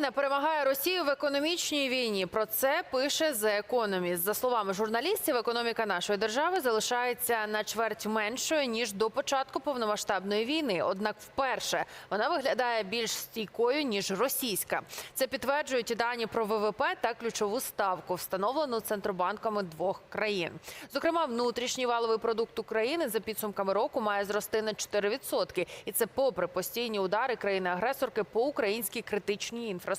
Україна перемагає Росію в економічній війні. Про це пише The Economist. За словами журналістів, економіка нашої держави залишається на чверть меншою ніж до початку повномасштабної війни. Однак, вперше вона виглядає більш стійкою ніж російська. Це підтверджують і дані про ВВП та ключову ставку, встановлену центробанками двох країн. Зокрема, внутрішній валовий продукт України за підсумками року має зрости на 4%. І це попри постійні удари країни-агресорки по українській критичній інфраструктурі.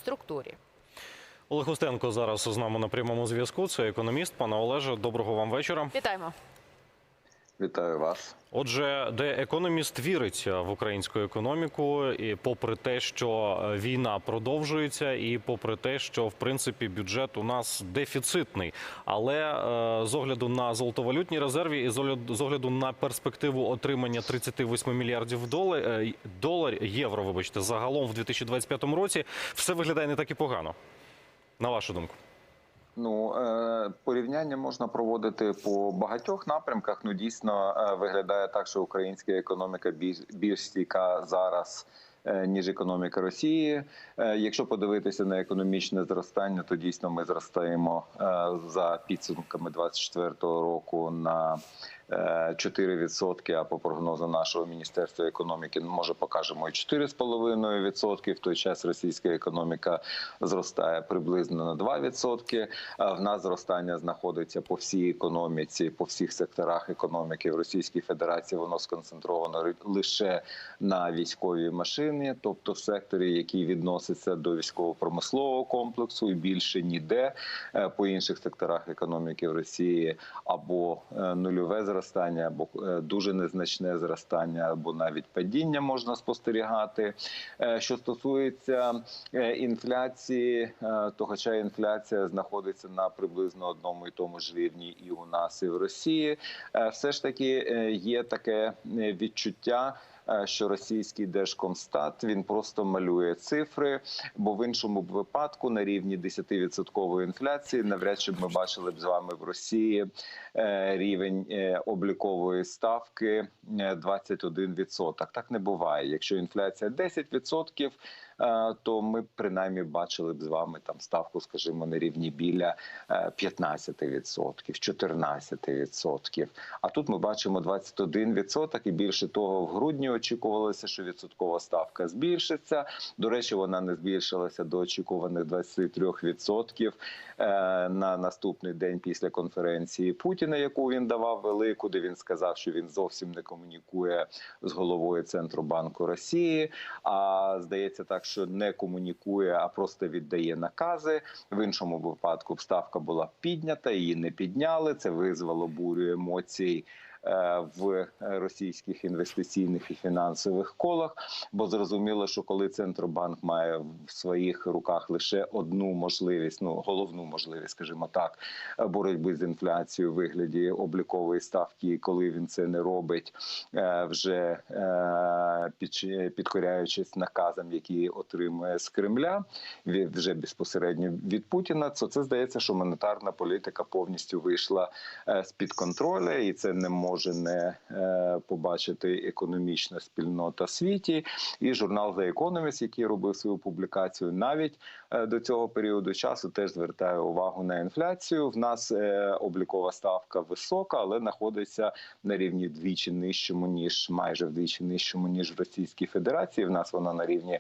Олег Устенко зараз з нами на прямому зв'язку. Це економіст. Пане Олеже, доброго вам вечора. Вітаємо. Вітаю вас. Отже, де економіст вірить в українську економіку, і попри те, що війна продовжується, і попри те, що в принципі бюджет у нас дефіцитний, але е, з огляду на золотовалютні резерві і з огляду, на перспективу отримання 38 мільярдів долар, е, долар євро, вибачте, загалом в 2025 році, все виглядає не так і погано. На вашу думку. Ну е, порівняння можна проводити по багатьох напрямках. Ну дійсно е, виглядає так, що українська економіка більш, стійка зараз. е, Ніж економіка Росії, якщо подивитися на економічне зростання, то дійсно ми зростаємо за підсумками 24-го року на 4%, а по прогнозу нашого міністерства економіки ну, може покажемо і 4,5%. В той час російська економіка зростає приблизно на 2%. В нас зростання знаходиться по всій економіці, по всіх секторах економіки в Російській Федерації. Воно сконцентровано лише на військовій машині, тобто в секторі, який відноситься до військово-промислового комплексу, і більше ніде Е, по інших секторах економіки в Росії або е, нульове зростання, або е, дуже незначне зростання, або навіть падіння можна спостерігати. Е, Що стосується е, інфляції, то хоча інфляція знаходиться на приблизно одному і тому ж рівні і у нас, і в Росії, все ж таки є таке відчуття. Е, Що російський держкомстат він просто малює цифри, бо в іншому випадку на рівні 10% інфляції навряд чи ми бачили б з вами в Росії е, рівень е, облікової ставки е, 21%. Так не буває. Якщо інфляція 10%, е, то ми б принаймні бачили б з вами там ставку, скажімо, на рівні біля е, 15%, 14%. А тут ми бачимо 21%, і більше того, в грудні очікувалося, що відсоткова ставка збільшиться. До речі, вона не збільшилася до очікуваних 23% е, на наступний день після конференції Путіна, яку він давав велику, де він сказав, що він зовсім не комунікує з головою Центробанку Росії. А здається так, що не комунікує, а просто віддає накази. В іншому випадку вставка була піднята, її не підняли. Це визвало бурю емоцій. Е, В російських інвестиційних і фінансових колах, бо зрозуміло, що коли центробанк має в своїх руках лише одну можливість, ну головну можливість, скажімо так, боротьби з інфляцією у вигляді облікової ставки, і коли він це не робить, е, вже е, підкоряючись наказам, які отримує з Кремля, вже безпосередньо від Путіна, то це здається, що монетарна політика повністю вийшла е, з під контролю, і це не може не е, побачити економічна спільнота світі. І журнал The Economist, який робив свою публікацію, навіть е, до цього періоду часу теж звертає увагу на інфляцію. В нас е, облікова ставка висока, але знаходиться на рівні вдвічі нижчому ніж майже вдвічі нижчому ніж в Російській Федерації. В нас вона на рівні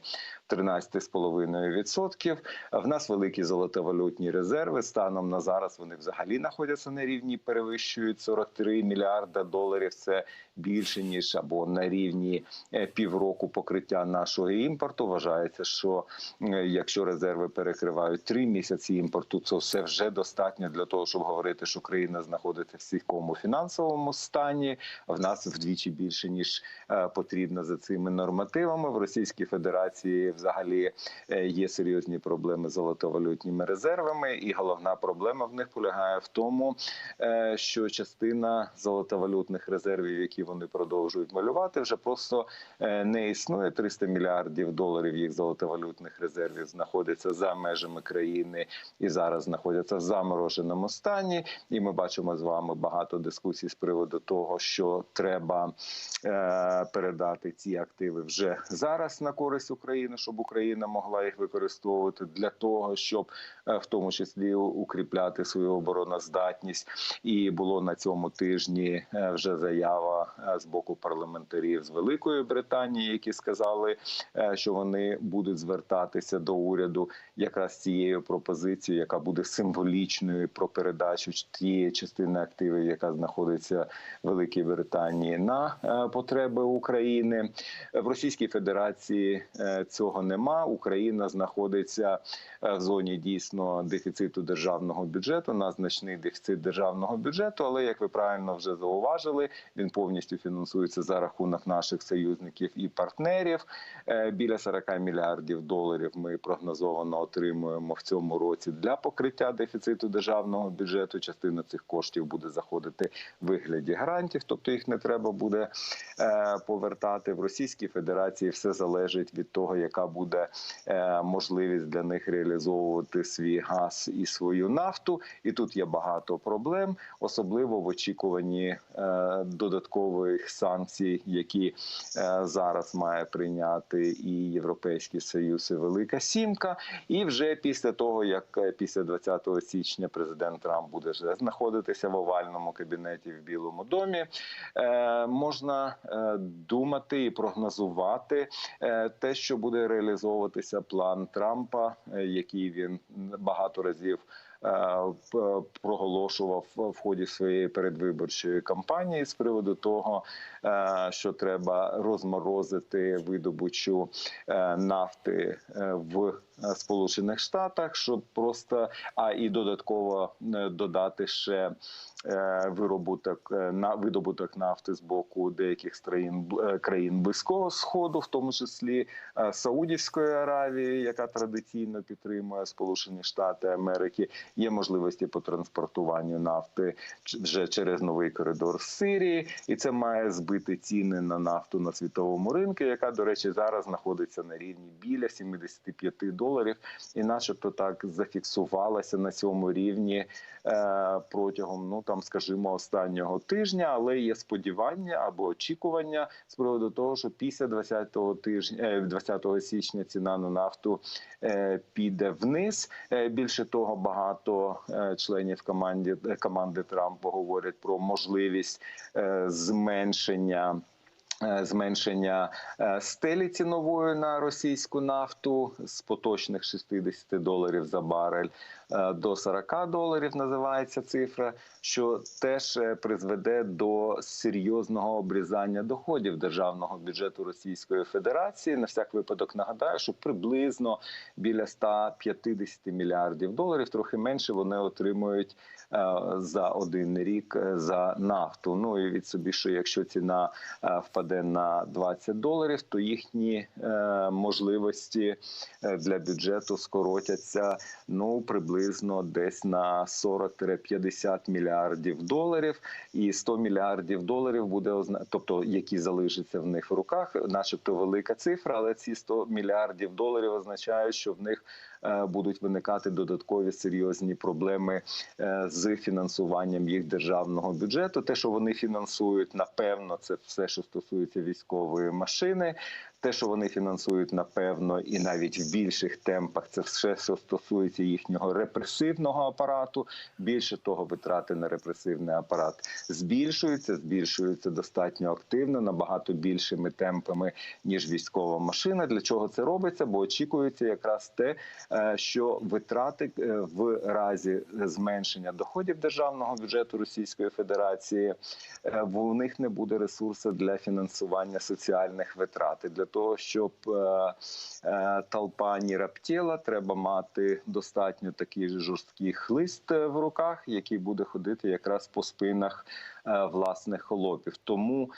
13,5%. В нас великі золотовалютні резерви. Станом на зараз вони взагалі знаходяться на рівні, перевищують 43 мільярда доларів. Це більше ніж або на рівні е, півроку покриття нашого імпорту. Вважається, що е, якщо резерви перекривають три місяці імпорту, це все вже достатньо для того, щоб говорити, що країна знаходиться в стійкому фінансовому стані. В нас вдвічі більше ніж е, потрібно за цими нормативами. В Російській Федерації взагалі є серйозні проблеми з золотовалютніми резервами, і головна проблема в них полягає в тому, що частина золотовалютних резервів, які вони продовжують малювати, вже просто е, не існує 300 мільярдів доларів їх золотовалютних резервів знаходяться за межами країни і зараз знаходяться в замороженому стані. І ми бачимо з вами багато дискусій з приводу того, що треба е, передати ці активи вже зараз на користь України, щоб Україна могла їх використовувати для того, щоб е, в тому числі укріпляти свою обороноздатність. І було на цьому тижні вже заява з боку парламентарів з Великої Британії, які сказали, е, що вони будуть звертатися до уряду якраз цією пропозицією, яка буде символічною про передачу тієї частини активів, яка знаходиться в Великій Британії, на е, потреби України. В Російській Федерації е, цього нема. Україна знаходиться е, в зоні дійсно дефіциту державного бюджету. На значний дефіцит державного бюджету. Але як ви правильно вже зауважили, він повністю фінансується за рахунок наших союзників і партнерів. Е, Біля 40 мільярдів доларів ми прогнозовано отримуємо в цьому році для покриття дефіциту державного бюджету. Частина цих коштів буде заходити в вигляді грантів, тобто їх не треба буде е, повертати в Російській Федерації. Все залежить від того, яка буде е, можливість для них реалізовувати свій газ і свою нафту. І тут є багато проблем, особливо в очікуванні е, додаткових санкцій, які е, зараз має прийняти і Європейський Союз, і Велика Сімка. І вже після того, як е, після 20 січня президент Трамп буде знаходитися в овальному кабінеті в Білому домі, е, можна думати і прогнозувати те, що буде реалізовуватися план Трампа, який він багато разів. Е, Проголошував в ході своєї передвиборчої кампанії з приводу того, е, що треба розморозити видобучу е, нафти в Сполучених Штатах, щоб просто а і додатково додати ще виробуток на видобуток нафти з боку деяких країн країн близького сходу, в тому числі Саудівської Аравії, яка традиційно підтримує Сполучені Штати Америки. Є можливості по транспортуванню нафти вже через новий коридор з Сирії, і це має збити ціни на нафту на світовому ринку, яка, до речі, зараз знаходиться на рівні біля 75 доларів, і, начебто, так зафіксувалася на цьому рівні протягом, ну там, скажімо, останнього тижня, але є сподівання або очікування з приводу того, що після 20-го тижня, е, 20 січня ціна на нафту е, піде вниз. Е, Більше того, багато е, членів команди команди Трампа говорять про можливість е, зменшення. Е, Зменшення е, стелі цінової на російську нафту з поточних 60 доларів за барель е, до 40 доларів називається цифра, що теж призведе до серйозного обрізання доходів державного бюджету Російської Федерації. На всяк випадок нагадаю, що приблизно біля 150 мільярдів доларів, трохи менше вони отримують за один рік е, за нафту. Ну і від собі, що якщо ціна е, впаде на 20 доларів, то їхні е, можливості е, для бюджету скоротяться ну приблизно десь на 40-50 мільярдів доларів, і 100 мільярдів доларів буде тобто які залишаться в них в руках, начебто велика цифра, але ці 100 мільярдів доларів означають, що в них е, будуть виникати додаткові серйозні проблеми е, з фінансуванням їх державного бюджету. Те, що вони фінансують, напевно, це все, що стосується військової машини. Те, що вони фінансують, напевно, і навіть в більших темпах, це все, що стосується їхнього репресивного апарату. Більше того, витрати на репресивний апарат збільшуються, збільшуються достатньо активно, набагато більшими темпами ніж військова машина. Для чого це робиться? Бо очікується якраз те, е, що витрати е, в разі зменшення доходів державного бюджету Російської Федерації е, у них не буде ресурсу для фінансування соціальних витрат. Для того, щоб е, е, толпа не раптіла, треба мати достатньо такий жорсткий хлист е, в руках, який буде ходити якраз по спинах власних холопів. Тому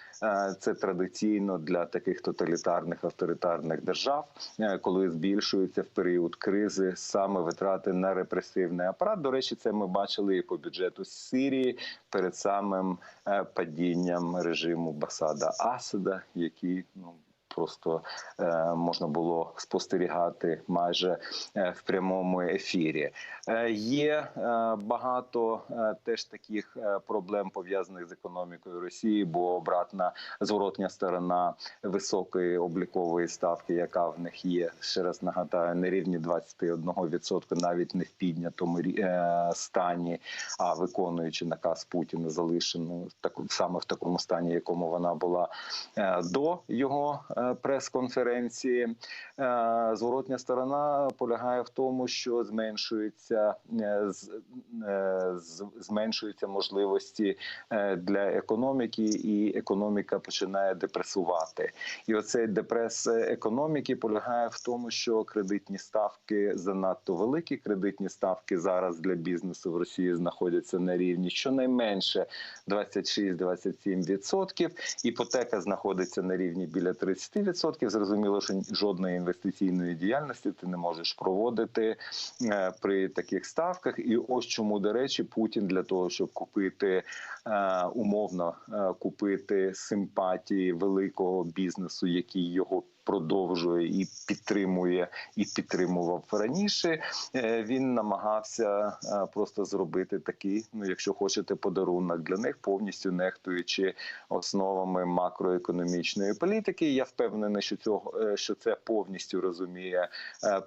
це традиційно для таких тоталітарних авторитарних держав, коли збільшуються в період кризи саме витрати на репресивний апарат. До речі, це ми бачили і по бюджету Сирії перед самим падінням режиму Басада Асада, який ну. Просто е, можна було спостерігати майже е, в прямому ефірі. Е, є багато теж таких проблем пов'язаних з економікою Росії, бо обратна зворотня сторона високої облікової ставки, яка в них є, ще раз нагадаю, на рівні 21%, навіть не в піднятому стані, а виконуючи наказ Путіна, залишену саме в такому стані, якому вона була до його прес-конференції. Е, Зворотня сторона полягає в тому, що зменшується е, е, зменшуються можливості е, для економіки, і економіка починає депресувати. І оцей депрес економіки полягає в тому, що кредитні ставки занадто великі. Кредитні ставки зараз для бізнесу в Росії знаходяться на рівні щонайменше 26-27%. Іпотека знаходиться на рівні біля 30%. Зрозуміло, що жодної інвестиційної діяльності ти не можеш проводити е, при таких ставках. І ось чому, до речі, Путін для того, щоб купити е, умовно е, купити симпатії великого бізнесу, який його продовжує і підтримує, і підтримував раніше. Е, Він намагався е, просто зробити такий, ну якщо хочете, подарунок для них, повністю нехтуючи основами макроекономічної політики. Я впевнений, що цього е, що це повністю розуміє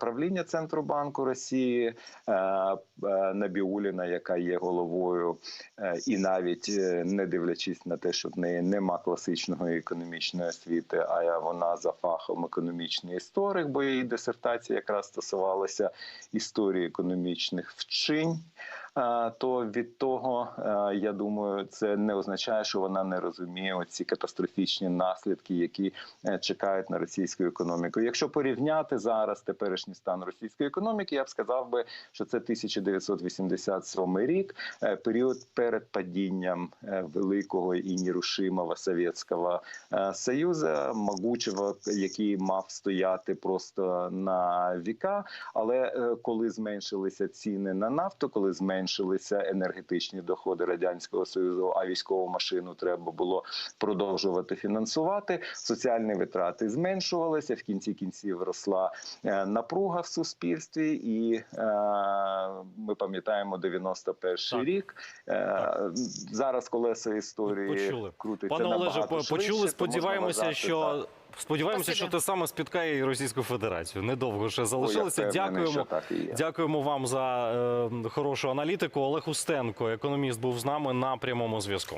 правління центробанку Росії Набіуліна, яка є головою, і навіть не дивлячись на те, що в неї нема класичної економічної освіти, а вона за фахом економічний історик, бо її дисертація якраз стосувалася історії економічних вчинь. То від того, е, я думаю, це не означає, що вона не розуміє ці катастрофічні наслідки, які е, чекають на російську економіку. Якщо порівняти зараз теперішній стан російської економіки, я б сказав би, що це 1987 рік, е, період перед падінням великого і нерушимого Совєтського Союзу, могучого, який мав стояти просто на віка. Але коли зменшилися ціни на нафту, коли зменшилися енергетичні доходи радянського союзу, а військову машину треба було продовжувати фінансувати. Соціальні витрати зменшувалися. В кінці кінців росла е, напруга в суспільстві, і е, ми пам'ятаємо 91 Так. рік. Е, Зараз колесо історії Почули. крутиться Пане Олеже, набагато по- швидше, почули. Сподіваємося, що так. Сподіваємося, Спасибі. що те саме спіткає і Російську Федерацію. Недовго ще залишилося. впевнений, Дякуємо. Дякуємо вам за е, хорошу аналітику. Олег Устенко, економіст, був з нами на прямому зв'язку.